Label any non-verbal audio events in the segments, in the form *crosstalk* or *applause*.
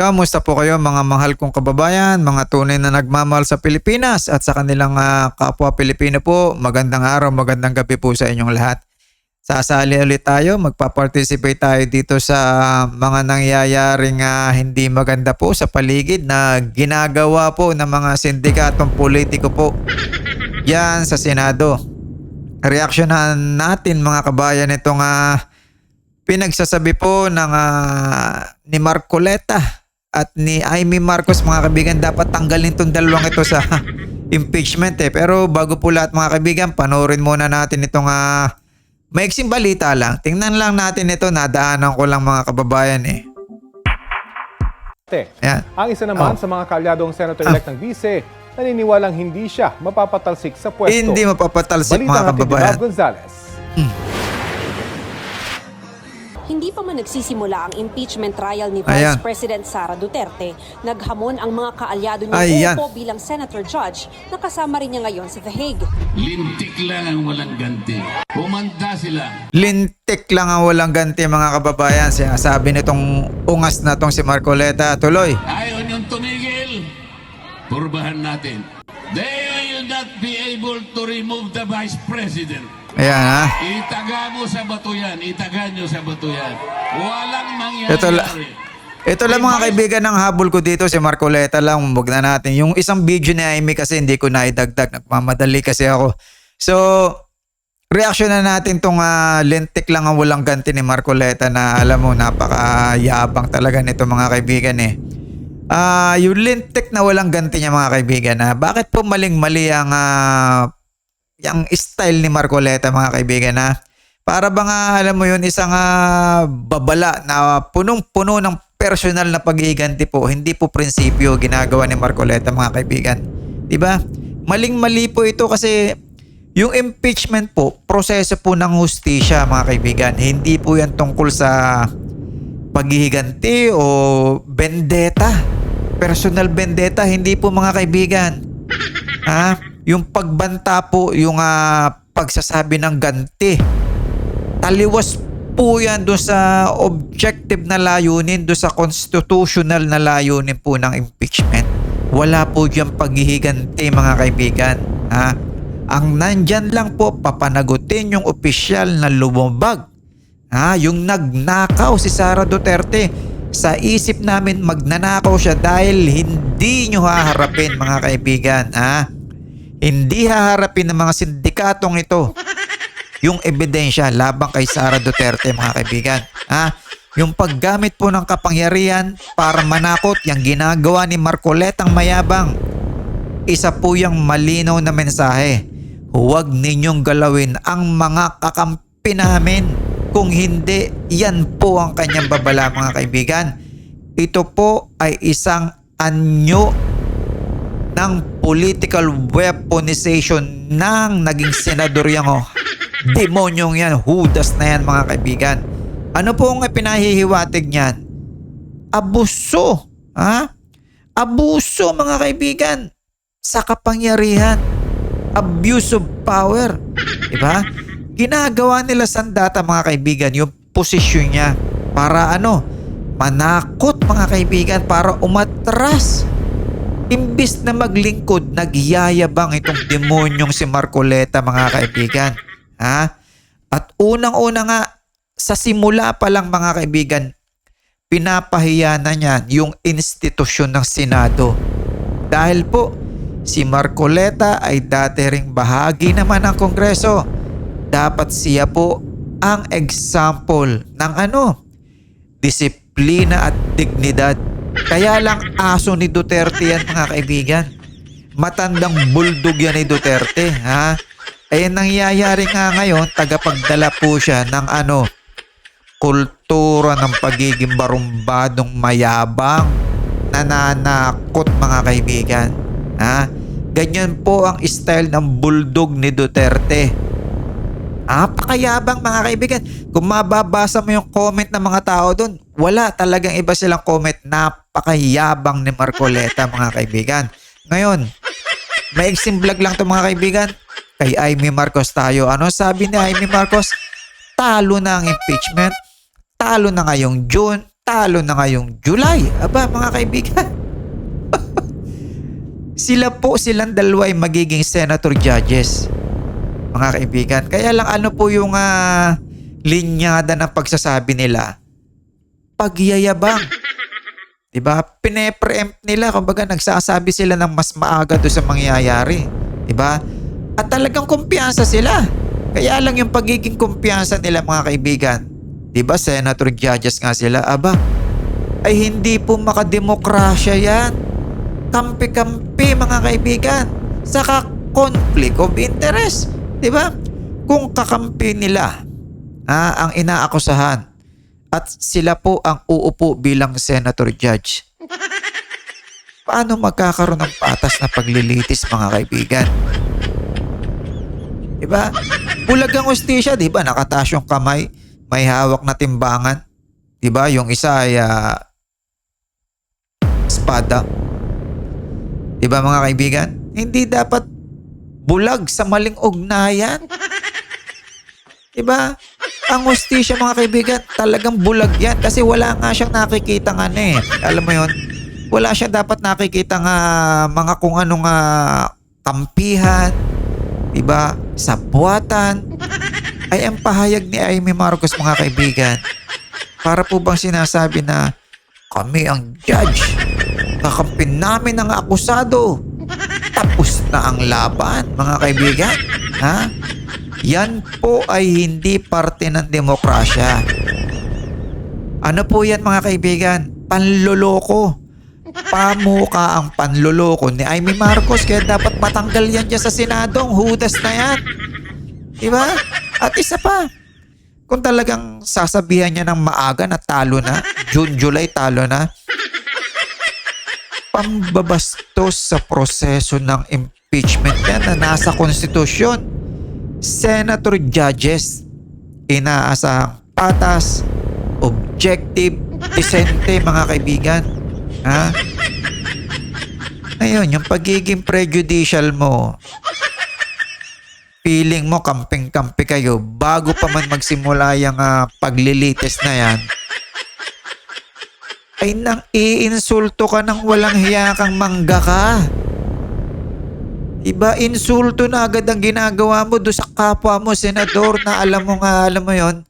Kamusta po kayo mga mahal kong kababayan, mga tunay na nagmamahal sa Pilipinas at sa kanilang ah, kapwa Pilipino po. Magandang araw, magandang gabi po sa inyong lahat. Sasali ulit tayo, magpa-participate tayo dito sa mga nangyayaring ah, hindi maganda po sa paligid na ginagawa po ng mga sindikatong politiko po. Yan sa Senado. Reaksyonan natin mga kabayan itong ah, pinagsasabi po ng ah, ni Marcoleta at ni Amy Marcos mga kaibigan dapat tanggalin tong dalawang ito sa *laughs* impeachment eh. Pero bago po lahat mga kaibigan, panoorin muna natin itong uh, maiksing balita lang. Tingnan lang natin ito, nadaanan ko lang mga kababayan eh. Te, Ayan. Ang isa naman Oh. sa mga kalyadong senator-elect ng Vice, naniniwalang hindi siya mapapatalsik sa pwesto. Hindi mapapatalsik Balita mga natin kababayan. Bob Gonzales. Hindi pa man nagsisimula ang impeachment trial ni Ayan. Vice President Sara Duterte, naghamon ang mga kaalyado ni Ayan. Opo bilang senator judge na kasama rin niya ngayon sa The Hague. Lintik lang ang walang ganti. Humanda sila. Lintik lang ang walang ganti mga kababayan. Sinasabi nitong ungas na tong si Marcoleta. Tuloy. Ayaw niyong tumigil. Purbahan natin. They will not be able to remove the Vice President. Ayan ha. Itaga mo sa bato yan. Itaga niyo sa bato yan. Walang mangyayari. Ito, la- ito lang mga kaibigan ng habol ko dito si Marcoleta lang. Huwag na natin. Yung isang video ni Amy kasi hindi ko na idagdag. Nagmamadali kasi ako. So, reaction na natin tong ah, lintik lang ang walang ganti ni Marcoleta na alam mo napakayabang talaga nito mga kaibigan eh. Ah, yung lintik na walang ganti niya mga kaibigan na bakit po maling-mali ang ah, yung style ni Marcoleta mga kaibigan na para ba nga alam mo yun isang ah, babala na punong-puno ng personal na pag-iiganti po hindi po prinsipyo ginagawa ni Marcoleta mga kaibigan. Di ba maling-mali po ito kasi yung impeachment po proseso po ng hustisya mga kaibigan. Hindi po yan tungkol sa paghihiganti o vendetta. Personal vendetta hindi po mga kaibigan. Ha yung pagbanta po yung ah, pagsasabi ng ganti taliwas po yan doon sa objective na layunin, doon sa constitutional na layunin po ng impeachment. Wala po dyan paghihiganti mga kaibigan. Ha? Ang nandyan lang po, papanagutin yung opisyal na lumabag. Ha? Yung nagnakaw si Sara Duterte. Sa isip namin, magnanakaw siya dahil hindi nyo haharapin mga kaibigan. Ha? Hindi haharapin ng mga sindikatong ito yung ebidensya labang kay Sara Duterte mga kaibigan. Ha? Yung paggamit po ng kapangyarihan para manakot yung ginagawa ni Marcoletang mayabang. Isa po yung malinaw na mensahe. Huwag ninyong galawin ang mga kakampi namin. Kung hindi, yan po ang kanyang babala mga kaibigan. Ito po ay isang anyo ng political weaponization ng naging senador yang oh. Demonyong yan, hudas na yan mga kaibigan. Ano po ang pinahihiwatig niyan? Abuso. Ha? Abuso mga kaibigan sa kapangyarihan. Abuse of power. Diba? Ginagawa nila sandata mga kaibigan yung posisyon niya para ano? Manakot mga kaibigan para umatras. Imbis na maglingkod, nagyayabang itong demonyong si Marcoleta mga kaibigan. Ha? At unang-una nga, sa simula pa lang mga kaibigan, pinapahiya na niya yung institusyon ng Senado. Dahil po, si Marcoleta ay dati ring bahagi naman ng Kongreso. Dapat siya po ang example ng ano? Disiplina at dignidad. Kaya lang aso ni Duterte yan mga kaibigan. Matandang bulldog yan ni Duterte. Ha? Eh nangyayari nga ngayon, tagapagdala po siya ng ano, kultura ng pagiging barumbadong mayabang, nananakot mga kaibigan. Ha? Ganyan po ang style ng bulldog ni Duterte. Napakayabang mga kaibigan. Kung mababasa mo yung comment ng mga tao doon, wala talagang iba silang comment. Napakayabang ni Marcoleta mga kaibigan. Ngayon, may vlog lang to mga kaibigan. Kay Amy Marcos tayo. Ano sabi ni Amy Marcos? Talo na ang impeachment. Talo na ngayong June. talo na ngayong July. Aba, mga kaibigan. *laughs* Sila po silang dalawa ay magiging senator judges. Mga kaibigan. Kaya lang ano po yung ah, linyada ng pagsasabi nila? Pagyayabang. *laughs* 'Di ba? Pine-preempt nila kumbaga nagsasabi sila ng mas maaga do sa mangyayari, 'di ba? At talagang kumpiyansa sila. Kaya lang yung pagiging kumpiyansa nila mga kaibigan. 'Di ba? Senator judges nga sila. Aba, ay hindi po makademokrasya 'yan. Kampi-kampi mga kaibigan. Saka conflict of interest, 'di ba? Kung kakampi nila ah, ang inaakusahan at sila po ang uupo bilang senator judge. Paano magkakaroon ng patas na paglilitis mga kaibigan? Diba? Bulag ang ustisya, di ba? Nakataas yung kamay, may hawak na timbangan. Di ba? Yung isa ay ah, espada. Di ba mga kaibigan? Hindi dapat bulag sa maling ugnayan. Diba? Ang hostisya mga kaibigan, talagang bulag yan kasi wala nga siyang nakikita nga eh. Alam mo yon wala siya dapat nakikita nga mga kung anong nga kampihan, diba? Sabwatan. Ay ang pahayag ni Amy Marcos mga kaibigan. Para po bang sinasabi na kami ang judge. Kakampin namin ang akusado. Tapos na ang laban mga kaibigan. Ha? Yan po ay hindi parte ng demokrasya. Ano po yan mga kaibigan? Panloloko. Pamuka ang panloloko ni Amy Marcos kaya dapat matanggal yan dyan sa Senadong. Hudas na yan. Diba? At isa pa, kung talagang sasabihan niya ng maaga na talo na, June, July talo na, pambabastos sa proseso ng impeachment yan na nasa konstitusyon. Senator judges inaasahang patas, objective, disente *laughs* mga kaibigan. Ha? Ngayon, yung pagiging prejudicial mo, feeling mo kamping-kampi kayo bago pa man magsimula yung ah, paglilitis na yan, ay nang iinsulto ka ng walang hiya kang mangga ka. Iba, insulto na agad ang ginagawa mo do sa kapwa mo, senador, na alam mo nga, alam mo yon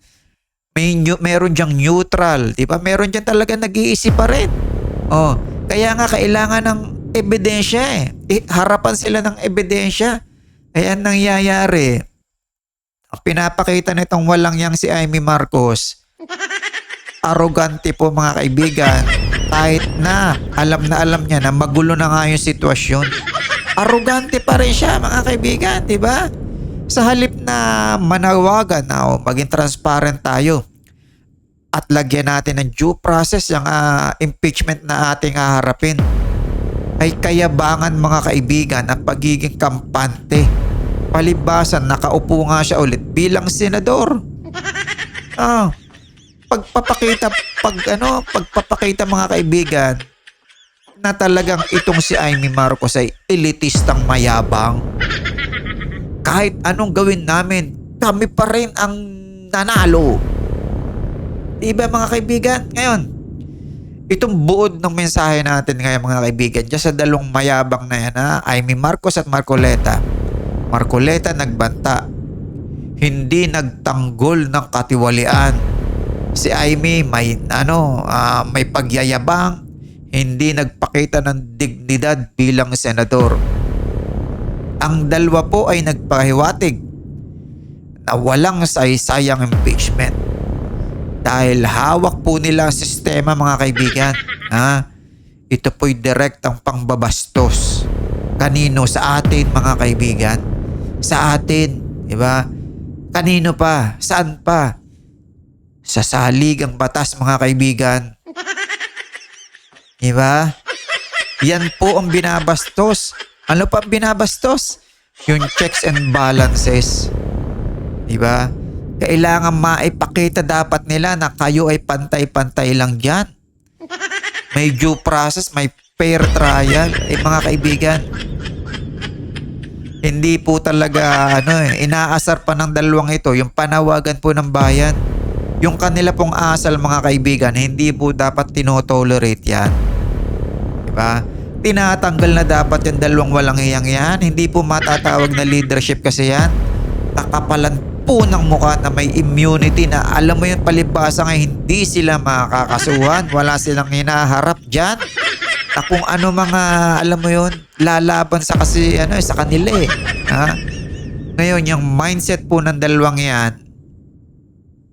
may new, meron diyang neutral, di ba? Meron diyang talaga nag-iisip pa rin. Oh, kaya nga kailangan ng ebidensya eh. eh harapan sila ng ebidensya. Kaya ang nangyayari, ang pinapakita nitong walang yang si Amy Marcos, arrogante po mga kaibigan. Kahit na alam na alam niya na magulo na nga yung sitwasyon. Arrogante pa rin siya mga kaibigan, di ba? Sa halip na manawagan na o maging transparent tayo at lagyan natin ng due process yung ah, impeachment na ating haharapin ay kayabangan mga kaibigan ang pagiging kampante. Palibasan, nakaupo nga siya ulit bilang senador. Ah, pagpapakita pag ano, pagpapakita mga kaibigan na talagang itong si Amy Marcos ay elitistang mayabang. Kahit anong gawin namin, kami pa rin ang nanalo. Diba mga kaibigan? Ngayon, itong buod ng mensahe natin ngayon mga kaibigan, dyan sa dalawang mayabang na yan ha, Amy Marcos at Marcoleta. Marcoleta nagbanta. Hindi nagtanggol ng katiwalian. Si Amy may ano, ah, may pagyayabang, hindi nagpakita ng dignidad bilang senador. Ang dalawa po ay nagpahiwatig na walang saysayang impeachment. Dahil hawak po nila ang sistema mga kaibigan. Ha? Ito po'y direktang pangbabastos. Kanino? Sa atin mga kaibigan. Sa atin. Di ba? Kanino pa? Saan pa? Sa salig ang batas mga kaibigan. Di ba? Yan po ang binabastos. Ano pa binabastos? Yung checks and balances. Di ba? Kailangan maipakita dapat nila na kayo ay pantay-pantay lang dyan. May due process, may fair trial. Eh mga kaibigan, hindi po talaga ano eh, inaasar pa ng dalawang ito yung panawagan po ng bayan. yung kanila pong asal mga kaibigan, hindi po dapat tinotolerate yan. Diba? Tinatanggal na dapat yung dalawang walang hiyang yan. Hindi po matatawag na leadership kasi yan. Nakapalan po ng mukha na may immunity na alam mo yun palibasa nga hindi sila makakasuhan. Wala silang hinaharap dyan. Na kung ano mga alam mo yun lalaban sa kasi ano sa kanila eh. Ha? Ngayon yung mindset po ng dalawang yan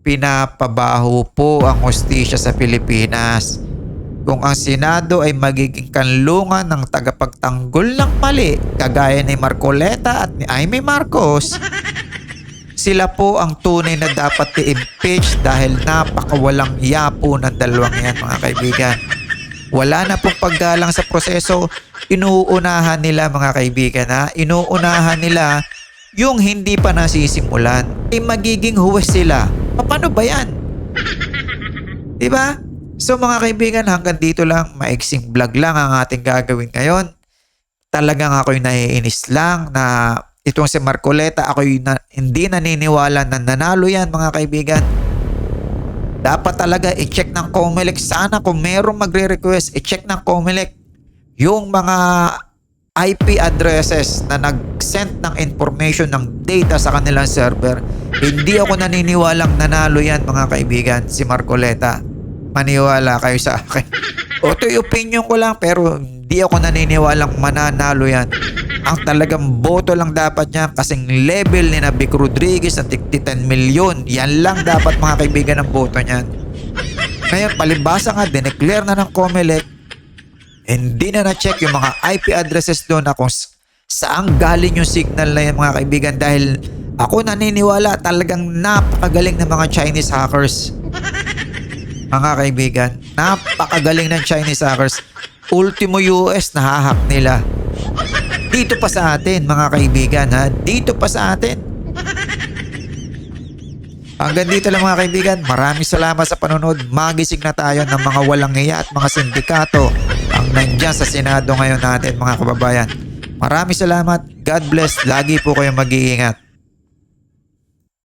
pinapabaho po ang hostisya sa Pilipinas. Kung ang Senado ay magiging kanlungan ng tagapagtanggol ng mali, kagaya ni Marcoleta at ni Aimee Marcos, sila po ang tunay na dapat i-impeach dahil napakawalang iya po ng dalawang yan mga kaibigan. Wala na pong paggalang sa proseso, inuunahan nila mga kaibigan ha, inuunahan nila yung hindi pa nasisimulan. Eh magiging huwes sila. Paano ba yan? Diba? So mga kaibigan, hanggang dito lang, maiksing vlog lang ang ating gagawin ngayon. Talagang ako'y naiinis lang na itong si Marcoleta, ako'y na, hindi naniniwala na nanalo yan mga kaibigan. Dapat talaga i-check ng Comelec. Sana kung merong magre-request, i-check ng Comelec yung mga IP addresses na nag-send ng information ng data sa kanilang server. Hindi ako naniniwalang nanalo yan mga kaibigan, si Marcoleta. Maniwala kayo sa akin. *laughs* O ito'y opinion ko lang pero hindi ako naniniwalang mananalo yan. Ang talagang boto lang dapat niya kasing level ni na Vic Rodriguez tigti 10 milyon. Yan lang dapat mga kaibigan ng boto niyan. Ngayon, palibasa nga, dineclare na ng Comelec hindi na na-check yung mga IP addresses doon na kung s- saan galing yung signal na yan mga kaibigan dahil ako naniniwala talagang napakagaling ng mga Chinese hackers. Mga kaibigan, napakagaling ng Chinese hackers. Ultimo US nahahack nila. Dito pa sa atin mga kaibigan ha. Dito pa sa atin. Hanggang dito lang mga kaibigan. Maraming salamat sa panonood. Magising na tayo ng mga walang hiya at mga sindikato ang nandyan sa Senado ngayon natin mga kababayan. Maraming salamat. God bless. Lagi po kayong mag-iingat.